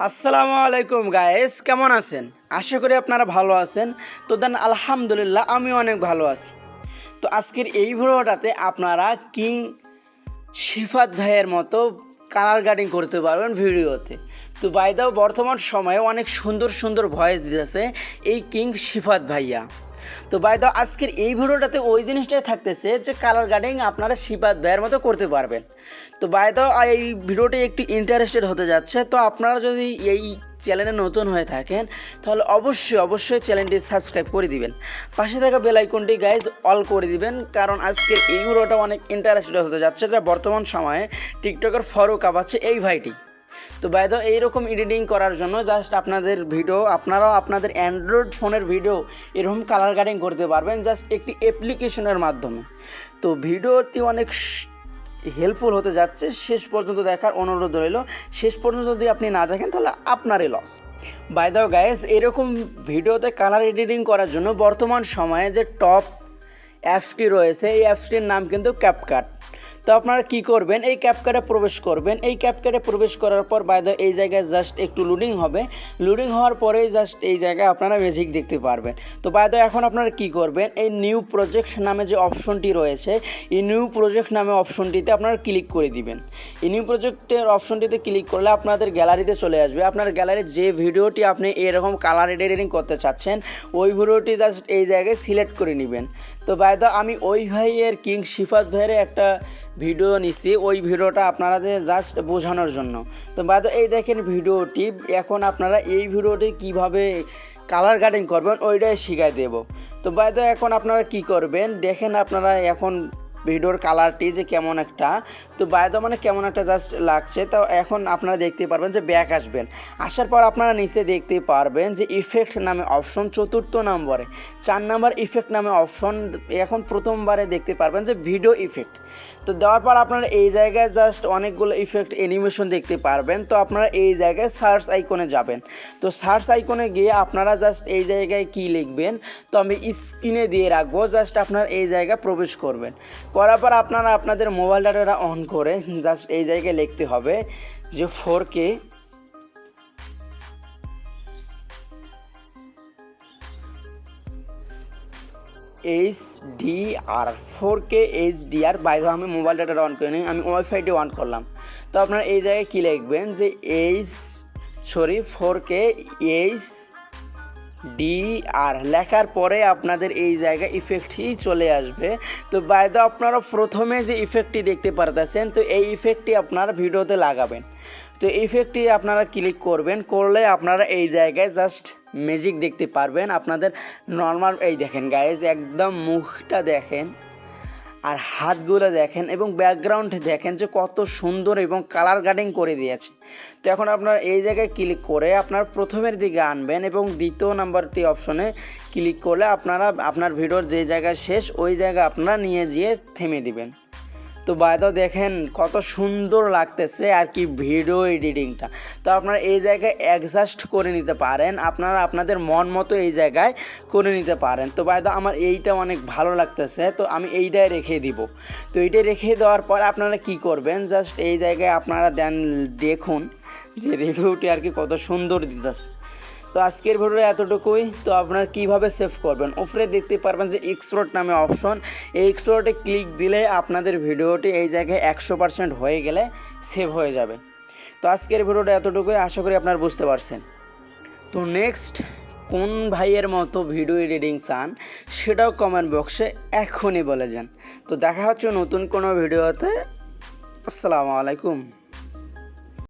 আসসালামু আলাইকুম গায়েস কেমন আছেন? আশা করি আপনারা ভালো আছেন। তো দেন, আলহামদুলিল্লাহ আমি অনেক ভালো আছি। তো আজকের এই ভিডিওটাতে আপনারা কিং শিফাত ভাইয়ের মতো কালার গার্ডিং করতে পারবেন ভিডিওতে। তো বাইদাও বর্তমান সময়ে অনেক সুন্দর সুন্দর ভয়েস দিতেছে এই কিং শিফাত ভাইয়া। তো বাইদাও আজকের এই ভিডিওটাতে ওই জিনিসটাই থাকতেছে যে কালার গার্ডিং আপনারা শিফাত ভাইয়ের মতো করতে পারবেন। তো বাইদাও এই ভিডিওটি একটু ইন্টারেস্টেড হতে যাচ্ছে। তো আপনারা যদি এই চ্যানেলে নতুন হয়ে থাকেন, তাহলে অবশ্যই অবশ্যই চ্যানেলটি সাবস্ক্রাইব করে দিবেন। পাশে থাকা বেল আইকনটি গাইজ অল করে দিবেন, কারণ আজকের এই ভিডিওটা অনেক ইন্টারেস্টেড হতে যাচ্ছে যা বর্তমান সময়ে টিকটকের ফরও কাপাচ্ছে এই ভাইটি। তো বাইদ এইরকম এডিটিং করার জন্য জাস্ট আপনাদের ভিডিও আপনারাও আপনাদের অ্যান্ড্রয়েড ফোনের ভিডিও এরকম কালার গার্ডিং করতে পারবেন জাস্ট একটি অ্যাপ্লিকেশনের মাধ্যমে। তো ভিডিওটি অনেক হেল্পফুল হতে যাচ্ছে। শেষ পর্যন্ত দেখার অনুরোধ রইল। শেষ পর্যন্ত যদি আপনি না দেখেন, তাহলে আপনারই লস বাই দ্য গাইস এরকম ভিডিওতে কালার এডিটিং করার জন্য বর্তমান সময়ে যে টপ অ্যাপসটি রয়েছে, এই অ্যাপসটির নাম কিন্তু ক্যাপকাট তো আপনারা কি করবেন? এই ক্যাপকাটে প্রবেশ করবেন। এই ক্যাপকাটে প্রবেশ করার পর বাই এই জায়গায় জাস্ট একটু লোডিং হবে। লোডিং হওয়ার পরেই জাস্ট এই জায়গায় আপনারা ম্যাজিক দেখতে পারবেন। তো বাই এখন আপনারা কি করবেন? এই নিউ প্রজেক্ট নামে যে অপশনটি রয়েছে, এই নিউ প্রজেক্ট নামে অপশনটিতে আপনারা ক্লিক করে দিবেন। এই নিউ প্রজেক্টের অপশনটিতে ক্লিক করলে আপনাদের গ্যালারিতে চলে আসবে। আপনার গ্যালারির যে ভিডিওটি আপনি এরকম কালার এডিটিং করতে চাচ্ছেন, ওই ভিডিওটি জাস্ট এই জায়গায় সিলেক্ট করে নেবেন। তো বাই দা আমি ওই ভাইয়ের কিং শিফাত ভাইয়ের একটা ভিডিও নিছি। ওই ভিডিওটা আপনাদের জাস্ট বোঝানোর জন্য। তো বাই দা এই দেখেন ভিডিওটি এখন আপনারা এই ভিডিওটি কীভাবে কালার গার্ডিং করবেন, ওইটাই শিখাই দেব। তো বাই দা এখন আপনারা কি করবেন, দেখেন আপনারা এখন ভিডিওর কালারটি যে কেমন একটা, তো বায়দা মানে কেমন একটা জাস্ট লাগছে। তো এখন আপনারা দেখতে পারবেন যে ব্যাক আসবেন। আসার পর আপনারা নিচে দেখতে পারবেন যে ইফেক্ট নামে অপশন চতুর্থ নম্বরে। চার নাম্বার ইফেক্ট নামে অপশন এখন প্রথমবারে দেখতে পারবেন যে ভিডিও ইফেক্ট তো দেওয়ার পর আপনারা এই জায়গায় জাস্ট অনেকগুলো ইফেক্ট অ্যানিমেশন দেখতে পারবেন। তো আপনারা এই জায়গায় সার্চ আইকনে যাবেন। তো সার্চ আইকনে গিয়ে আপনারা জাস্ট এই জায়গায় কি লিখবেন? তো আমি স্ক্রিনে দিয়ে রাখব। জাস্ট আপনারা এই জায়গায় প্রবেশ করবেন। করার পর আপনারা আপনাদের মোবাইল ডাটাটা অন করে জাস্ট এই জায়গায় লিখতে হবে যে four K H D R four K H D R বাইরে আমি মোবাইল ডাটা অন করে নিই আমি ওয়াইফাইটি অন করলাম। তো আপনারা এই জায়গায় কী লিখবেন যে H sorry four K H D R লেখার পরে আপনাদের এই জায়গায় ইফেক্টই চলে আসবে। তো বাইদ আপনারা প্রথমে যে ইফেক্টটি দেখতে পারতেছেন, তো এই ইফেক্টটি আপনারা ভিডিওতে লাগাবেন। তো ইফেক্টটি আপনারা ক্লিক করবেন, করলে আপনারা এই জায়গায় জাস্ট ম্যাজিক দেখতে পারবেন। আপনাদের নর্মাল এই দেখেন গাইজ একদম মুখটা দেখেন। আর হাতগুলো দেখেন এবং ব্যাকগ্রাউন্ড দেখেন যে কত সুন্দর এবং কালার গার্ডিং করে দিয়েছে। তো এখন আপনার এই জায়গায় ক্লিক করে আপনার প্রথমের দিকে আনবেন এবং দ্বিতীয় নাম্বারটি অপশনে ক্লিক করলে আপনারা, আপনার ভিডিওর যে জায়গায় শেষ, ওই জায়গায় আপনারা নিয়ে গিয়ে থেমে দিবেন। তো বাইদা দেখেন কত সুন্দর লাগতেছে আর কি ভিডিও এডিটিংটা তো আপনারা এই জায়গায় অ্যাডজাস্ট করে নিতে পারেন। আপনারা আপনাদের মন মতো এই জায়গায় করে নিতে পারেন। তো বাইদা আমার এইটা অনেক ভালো লাগতেছে। তো আমি এইটাই রেখে দিব। তো এইটাই রেখে দেওয়ার পর আপনারা কি করবেন? জাস্ট এই জায়গায় আপনারা দেন দেখুন যে রিভিউটি আর কি কত সুন্দর দিতেছে। তো আজকের ভিডিও এতটুকুই। তো আপনারা কীভাবে সেভ করবেন? উপরে দেখতে পারবেন যে এক্সপ্লোর নামে অপশন এই এক্সপ্লোরে ক্লিক দিলে আপনাদের ভিডিওটি এই জায়গায় একশো পার্সেন্ট হয়ে গেলে সেভ হয়ে যাবে। তো আজকের ভিডিওটা এতটুকুই। আশা করি আপনারা বুঝতে পারছেন। তো নেক্সট কোন ভাইয়ের মতো ভিডিও এডিটিং চান, সেটাও কমেন্ট বক্সে এখনই বলে যান। তো দেখা হচ্ছে নতুন কোনো ভিডিওতে। আসসালামু আলাইকুম।